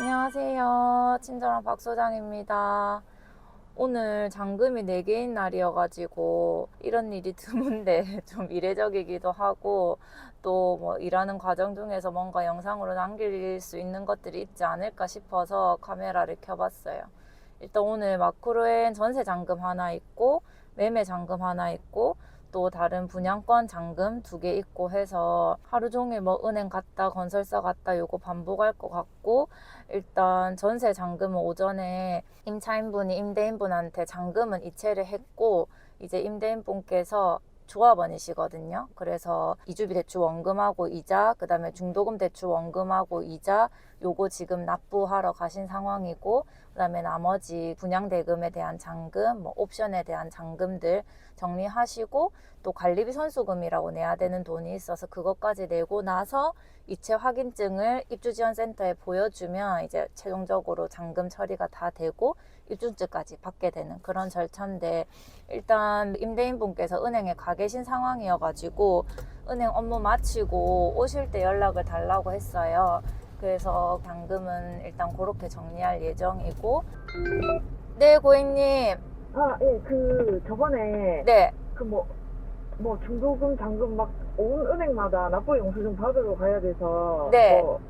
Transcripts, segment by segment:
안녕하세요. 친절한 박 소장입니다. 오늘 잔금이 4개인 날이어가지고 이런 일이 드문데 좀 이례적이기도 하고 또 뭐 일하는 과정 중에서 뭔가 영상으로 남길 수 있는 것들이 있지 않을까 싶어서 카메라를 켜봤어요. 일단 오늘 마크로엔 전세 잔금 하나 있고 매매 잔금 하나 있고 또 다른 분양권 잔금 두 개 있고 해서 하루 종일 뭐 은행 갔다 건설사 갔다 요거 반복할 것 같고 일단 전세 잔금은 오전에 임차인분이 임대인분한테 잔금은 이체를 했고 이제 임대인분께서 조합원이시거든요. 그래서 이주비 대출 원금하고 이자, 그 다음에 중도금 대출 원금하고 이자 요거 지금 납부하러 가신 상황이고 그다음에 나머지 분양 대금에 대한 잔금, 뭐 옵션에 대한 잔금들 정리하시고 또 관리비 선수금이라고 내야 되는 돈이 있어서 그것까지 내고 나서 이체 확인증을 입주 지원 센터에 보여주면 이제 최종적으로 잔금 처리가 다 되고 입주증까지 받게 되는 그런 절차인데 일단 임대인분께서 은행에 가 계신 상황이어가지고 은행 업무 마치고 오실 때 연락을 달라고 했어요. 그래서 잔금은 일단 그렇게 정리할 예정이고 네 고객님 아, 예, 그, 저번에, 네 그 뭐, 뭐, 중도금, 잔금 막, 온 은행마다 납부 영수증 받으러 가야 돼서, 네. 뭐,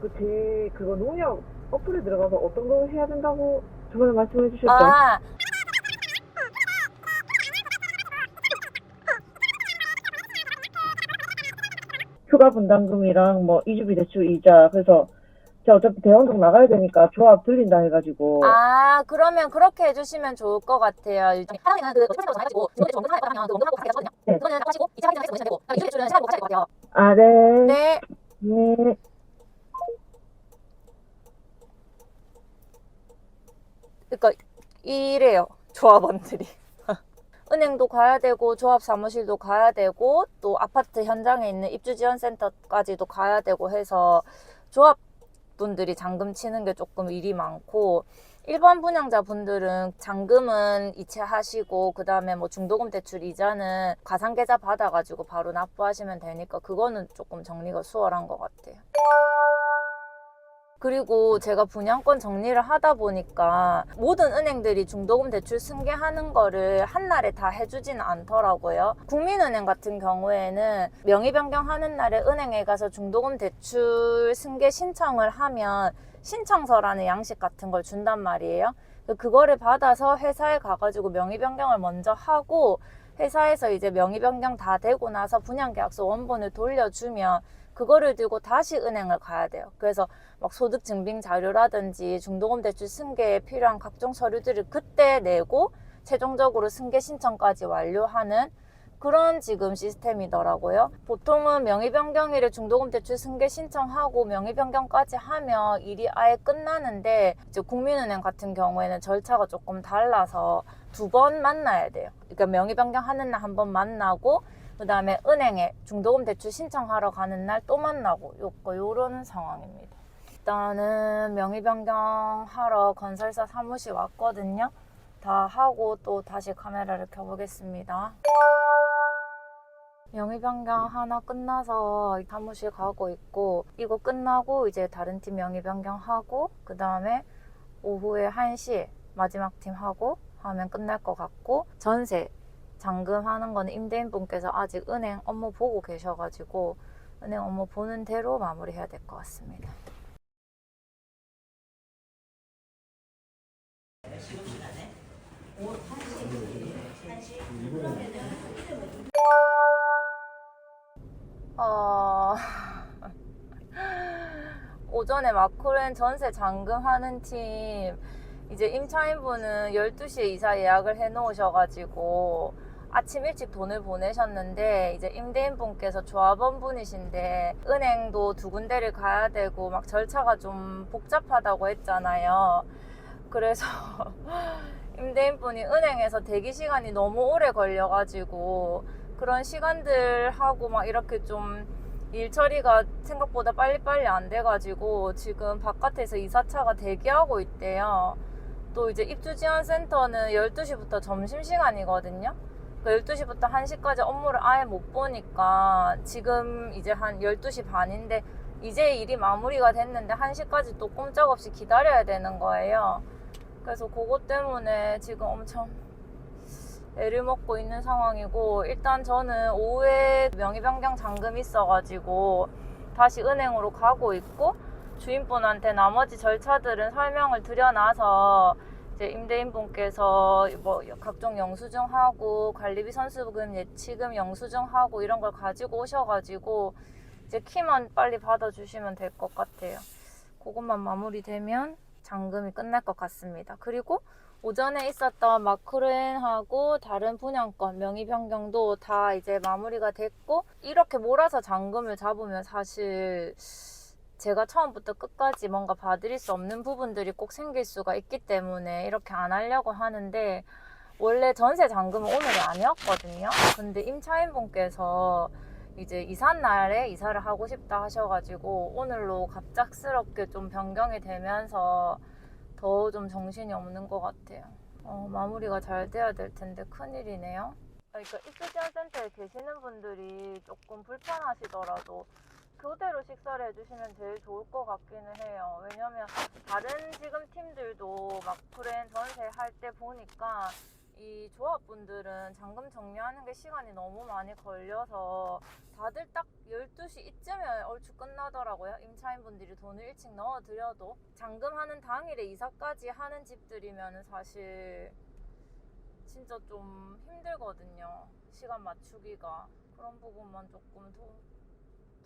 그, 제, 그거 농협 어플에 들어가서 어떤 거 해야 된다고 저번에 말씀해 주셨죠? 아, 휴가 분담금이랑 뭐, 이주비 대출 이자, 그래서, 제가 어차피 대원동 나가야 되니까 조합 들린다 해가지고, 아, 그러면 그렇게 해주시면 좋을 것 같아요. 일단 하나는 그 설명서 해가지고 중간에 원금 하나 하면 그 원금 하고 같이 하거든요. 네. 그거는 하시고 이차 확인을 해서 보시면 되고 이주 대출은 시간 보고 같이 할것 같아요. 아, 네. 네. 네. 그러니까 이래요. 조합원들이. 은행도 가야 되고 조합 사무실도 가야 되고 또 아파트 현장에 있는 입주 지원 센터까지도 가야 되고 해서 조합 분들이 잔금 치는 게 조금 일이 많고 일반 분양자 분들은 잔금은 이체하시고 그 다음에 뭐 중도금 대출 이자는 가상계좌 받아가지고 바로 납부하시면 되니까 그거는 조금 정리가 수월한 것 같아요. 그리고 제가 분양권 정리를 하다 보니까 모든 은행들이 중도금 대출 승계하는 거를 한날에 다 해주지는 않더라고요. 국민은행 같은 경우에는 명의 변경하는 날에 은행에 가서 중도금 대출 승계 신청을 하면 신청서라는 양식 같은 걸 준단 말이에요. 그거를 받아서 회사에 가가지고 명의 변경을 먼저 하고 회사에서 이제 명의 변경 다 되고 나서 분양계약서 원본을 돌려주면 그거를 들고 다시 은행을 가야 돼요. 그래서 막 소득 증빙 자료라든지 중도금 대출 승계에 필요한 각종 서류들을 그때 내고 최종적으로 승계 신청까지 완료하는 그런 지금 시스템이더라고요. 보통은 명의 변경일에 중도금 대출 승계 신청하고 명의 변경까지 하면 일이 아예 끝나는데 이제 국민은행 같은 경우에는 절차가 조금 달라서 두 번 만나야 돼요. 그러니까 명의 변경하는 날 한 번 만나고 그 다음에 은행에 중도금 대출 신청하러 가는 날 또 만나고 요거 요런 상황입니다. 일단은 명의 변경하러 건설사 사무실 왔거든요. 다 하고 또 다시 카메라를 켜보겠습니다. 명의 변경 하나 끝나서 사무실 가고 있고 이거 끝나고 이제 다른 팀 명의 변경하고 그 다음에 오후에 1시에 마지막 팀 하고 하면 끝날 것 같고 전세 잔금 하는 거는 임대인 분께서 아직 은행 업무 보고 계셔가지고 은행 업무 보는 대로 마무리해야 될 것 같습니다. 어... 오전에 마크렌 전세 잔금하는 팀 이제 임차인분은 12시에 이사 예약을 해 놓으셔가지고 아침 일찍 돈을 보내셨는데 이제 임대인분께서 조합원 분이신데 은행도 두 군데를 가야 되고 막 절차가 좀 복잡하다고 했잖아요. 그래서 임대인분이 은행에서 대기 시간이 너무 오래 걸려가지고 그런 시간들 하고 막 이렇게 좀 일 처리가 생각보다 빨리빨리 안 돼가지고 지금 바깥에서 이사차가 대기하고 있대요. 또 이제 입주지원센터는 12시부터 점심시간이거든요. 그 12시부터 1시까지 업무를 아예 못 보니까 지금 이제 한 12시 반인데 이제 일이 마무리가 됐는데 1시까지 또 꼼짝없이 기다려야 되는 거예요. 그래서 그것 때문에 지금 엄청 애를 먹고 있는 상황이고 일단 저는 오후에 명의변경 잔금 있어가지고 다시 은행으로 가고 있고 주인분한테 나머지 절차들은 설명을 드려놔서 이제 임대인분께서 뭐 각종 영수증하고 관리비 선수금 예치금 영수증하고 이런 걸 가지고 오셔가지고 이제 키만 빨리 받아주시면 될 것 같아요. 그것만 마무리되면 잔금이 끝날 것 같습니다. 그리고 오전에 있었던 마크렌하고 다른 분양권 명의 변경도 다 이제 마무리가 됐고 이렇게 몰아서 잔금을 잡으면 사실 제가 처음부터 끝까지 뭔가 봐드릴 수 없는 부분들이 꼭 생길 수가 있기 때문에 이렇게 안 하려고 하는데 원래 전세 잔금은 오늘이 아니었거든요. 근데 임차인분께서 이제 이삿 날에 이사를 하고 싶다 하셔가지고 오늘로 갑작스럽게 좀 변경이 되면서 더 좀 정신이 없는 것 같아요. 어, 마무리가 잘 돼야 될 텐데 큰일이네요. 그러니까 입주지원 센터에 계시는 분들이 조금 불편하시더라도 교대로 식사를 해주시면 제일 좋을 것 같기는 해요. 왜냐면 다른 지금 팀들도 막 프렌 전세 할 때 보니까 이 조합분들은 잔금 정리하는 게 시간이 너무 많이 걸려서 다들 딱 12시 이쯤에 얼추 끝나더라고요. 임차인분들이 돈을 일찍 넣어드려도 잔금하는 당일에 이사까지 하는 집들이면 사실 진짜 좀 힘들거든요. 시간 맞추기가. 그런 부분만 조금 도,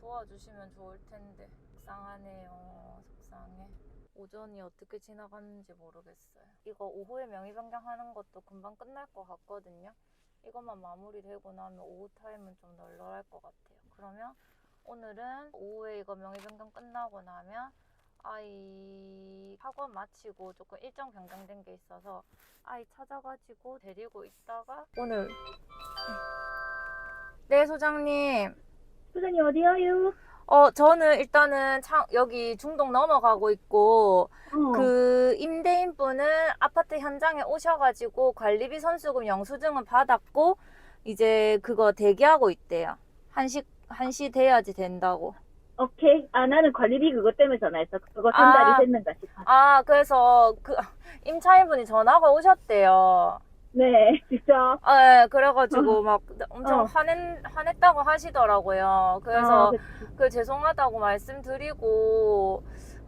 도와주시면 좋을 텐데. 속상하네요. 속상해. 오전이 어떻게 지나갔는지 모르겠어요. 이거 오후에 명의 변경하는 것도 금방 끝날 것 같거든요. 이것만 마무리되고 나면 오후 타임은 좀 널널할 것 같아요. 그러면 오늘은 오후에 이거 명의 변경 끝나고 나면 아이 학원 마치고 조금 일정 변경된 게 있어서 아이 찾아가지고 데리고 있다가 오늘 네 소장님 소장님 어디야요? 어 저는 일단은 창, 여기 중동 넘어가고 있고 어. 그 임대인분은 아파트 현장에 오셔가지고 관리비 선수금 영수증은 받았고 이제 그거 대기하고 있대요. 한시 한시 돼야지 된다고. 오케이. 아 나는 관리비 그것 때문에 전화했어. 그거 아. 전달이 됐는가 싶어. 아 그래서 그 임차인분이 전화가 오셨대요. 네, 진짜. 아, 예, 그래가지고 막 엄청 어. 화낸 화냈다고 하시더라고요. 그래서 아, 그- 그 죄송하다고 말씀드리고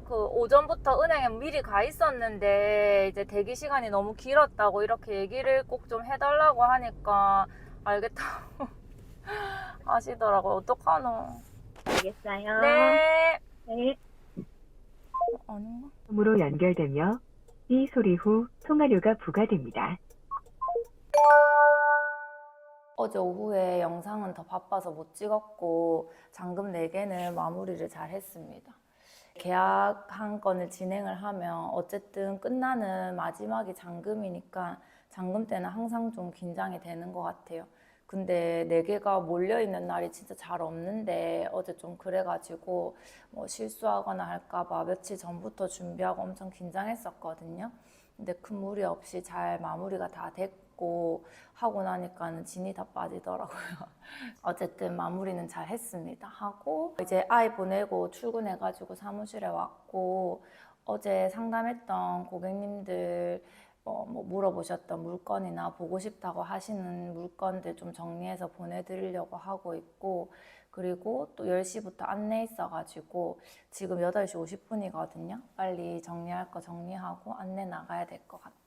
그 오전부터 은행에 미리 가 있었는데 이제 대기 시간이 너무 길었다고 이렇게 얘기를 꼭 좀 해달라고 하니까 알겠다고 하시더라고요. 어떡하노? 알겠어요. 네. 네. 어, 아닌가? 으로 연결되며 이 소리 후 통화료가 부과됩니다. 어제 오후에 영상은 더 바빠서 못 찍었고 잔금 4개는 마무리를 잘 했습니다. 계약 한 건을 진행을 하면 어쨌든 끝나는 마지막이 잔금이니까 잔금 때는 항상 좀 긴장이 되는 것 같아요. 근데 4개가 몰려 있는 날이 진짜 잘 없는데 어제 좀 그래가지고 뭐 실수하거나 할까봐 며칠 전부터 준비하고 엄청 긴장했었거든요. 근데 큰 무리 없이 잘 마무리가 다 됐고 하고 나니까는 진이 다 빠지더라고요. 어쨌든 마무리는 잘 했습니다. 하고 이제 아이 보내고 출근해가지고 사무실에 왔고 어제 상담했던 고객님들 어, 뭐 물어보셨던 물건이나 보고 싶다고 하시는 물건들 좀 정리해서 보내드리려고 하고 있고 그리고 또 10시부터 안내 있어가지고 지금 8시 50분이거든요. 빨리 정리할 거 정리하고 안내 나가야 될 것 같아요.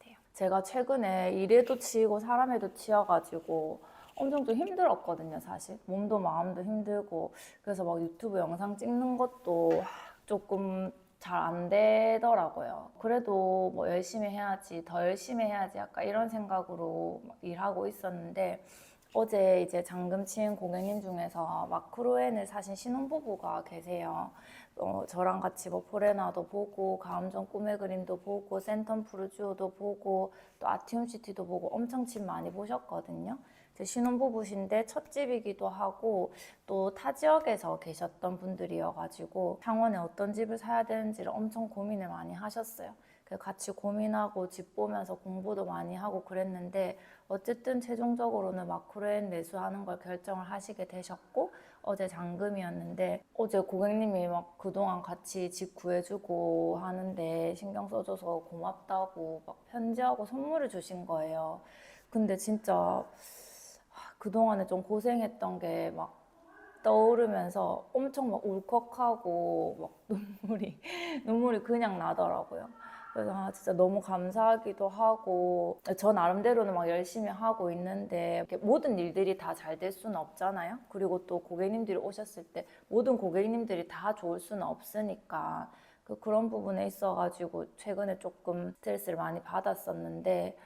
제가 최근에 일에도 치이고 사람에도 치여가지고 엄청 좀 힘들었거든요, 사실. 몸도 마음도 힘들고. 그래서 막 유튜브 영상 찍는 것도 조금 잘 안 되더라고요. 그래도 뭐 열심히 해야지, 더 열심히 해야지 약간 이런 생각으로 막 일하고 있었는데 어제 이제 잠금 치인 고객님 중에서 마크로엔을 사신 신혼부부가 계세요. 어, 저랑 같이 뭐 포레나도 보고 가음전 꿈의 그림도 보고 센텀 푸르주오도 보고 또 아티움 시티도 보고 엄청 집 많이 보셨거든요. 제 신혼부부신데 첫 집이기도 하고 또 타 지역에서 계셨던 분들이어가지고 창원에 어떤 집을 사야 되는지를 엄청 고민을 많이 하셨어요. 그래서 같이 고민하고 집 보면서 공부도 많이 하고 그랬는데 어쨌든 최종적으로는 마크로엔 매수하는 걸 결정을 하시게 되셨고 어제 잔금이었는데 어제 고객님이 막 그동안 같이 집 구해주고 하는데 신경 써줘서 고맙다고 막 편지하고 선물을 주신 거예요. 근데 진짜 아, 그동안에 좀 고생했던 게 막 떠오르면서 엄청 막 울컥하고 막 눈물이 눈물이 그냥 나더라고요. 그래서 아, 진짜 너무 감사하기도 하고 저 나름대로는 막 열심히 하고 있는데 모든 일들이 다 잘 될 수는 없잖아요. 그리고 또 고객님들이 오셨을 때 모든 고객님들이 다 좋을 수는 없으니까 그 그런 부분에 있어가지고 최근에 조금 스트레스를 많이 받았었는데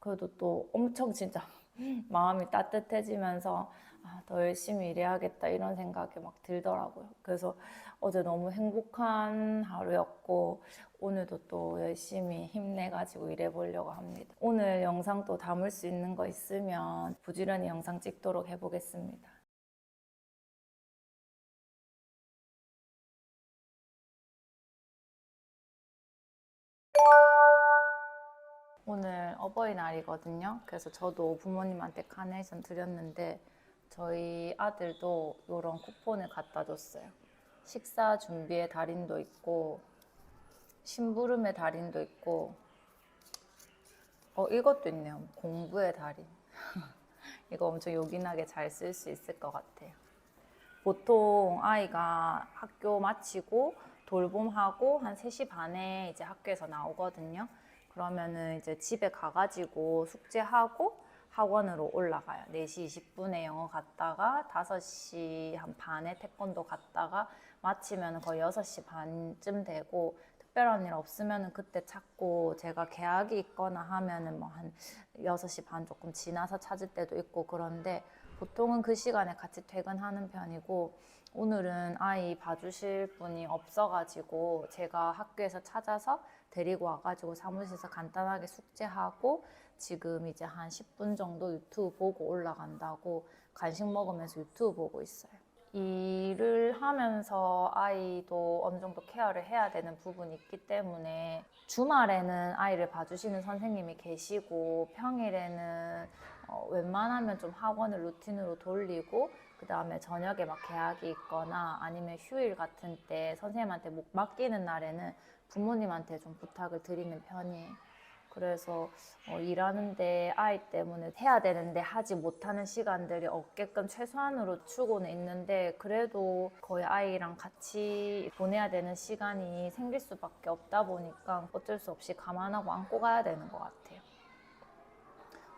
그래도 또 엄청 진짜 마음이 따뜻해지면서 아, 더 열심히 일해야겠다 이런 생각이 막 들더라고요. 그래서 어제 너무 행복한 하루였고 오늘도 또 열심히 힘내가지고 일해보려고 합니다. 오늘 영상 또 담을 수 있는 거 있으면 부지런히 영상 찍도록 해보겠습니다. 오늘 어버이날이거든요. 그래서 저도 부모님한테 카네이션 드렸는데 저희 아들도 이런 쿠폰을 갖다 줬어요. 식사 준비의 달인도 있고 심부름의 달인도 있고 어 이것도 있네요. 공부의 달인. 이거 엄청 요긴하게 잘 쓸 수 있을 것 같아요. 보통 아이가 학교 마치고 돌봄하고 한 3시 반에 이제 학교에서 나오거든요. 그러면은 이제 집에 가가지고 숙제하고 학원으로 올라가요. 4시 20분에 영어 갔다가 5시 한 반에 태권도 갔다가 마치면 거의 6시 반쯤 되고 특별한 일 없으면은 그때 찾고 제가 계약이 있거나 하면은 뭐 한 6시 반 조금 지나서 찾을 때도 있고 그런데 보통은 그 시간에 같이 퇴근하는 편이고 오늘은 아이 봐주실 분이 없어가지고 제가 학교에서 찾아서 데리고 와가지고 사무실에서 간단하게 숙제하고 지금 이제 한 10분 정도 유튜브 보고 올라간다고 간식 먹으면서 유튜브 보고 있어요. 일을 하면서 아이도 어느 정도 케어를 해야 되는 부분이 있기 때문에 주말에는 아이를 봐주시는 선생님이 계시고 평일에는 어, 웬만하면 좀 학원을 루틴으로 돌리고 그 다음에 저녁에 막 계약이 있거나 아니면 휴일 같은 때 선생님한테 못 맡기는 날에는 부모님한테 좀 부탁을 드리는 편이에요. 그래서 어, 일하는데 아이 때문에 해야 되는데 하지 못하는 시간들이 없게끔 최소한으로 추고는 있는데 그래도 거의 아이랑 같이 보내야 되는 시간이 생길 수밖에 없다 보니까 어쩔 수 없이 감안하고 안고 가야 되는 것 같아요.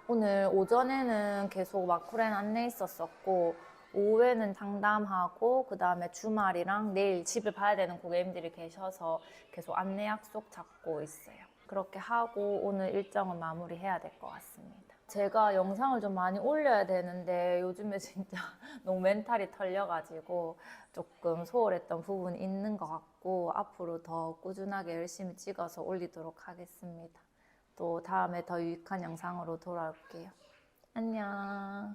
오늘 오전에는 계속 마쿠렌 안내 있었었고 오후에는 상담하고 그 다음에 주말이랑 내일 집을 봐야 되는 고객님들이 계셔서 계속 안내 약속 잡고 있어요. 그렇게 하고 오늘 일정은 마무리해야 될 것 같습니다. 제가 영상을 좀 많이 올려야 되는데 요즘에 진짜 너무 멘탈이 털려가지고 조금 소홀했던 부분이 있는 것 같고 앞으로 더 꾸준하게 열심히 찍어서 올리도록 하겠습니다. 또 다음에 더 유익한 영상으로 돌아올게요. 안녕.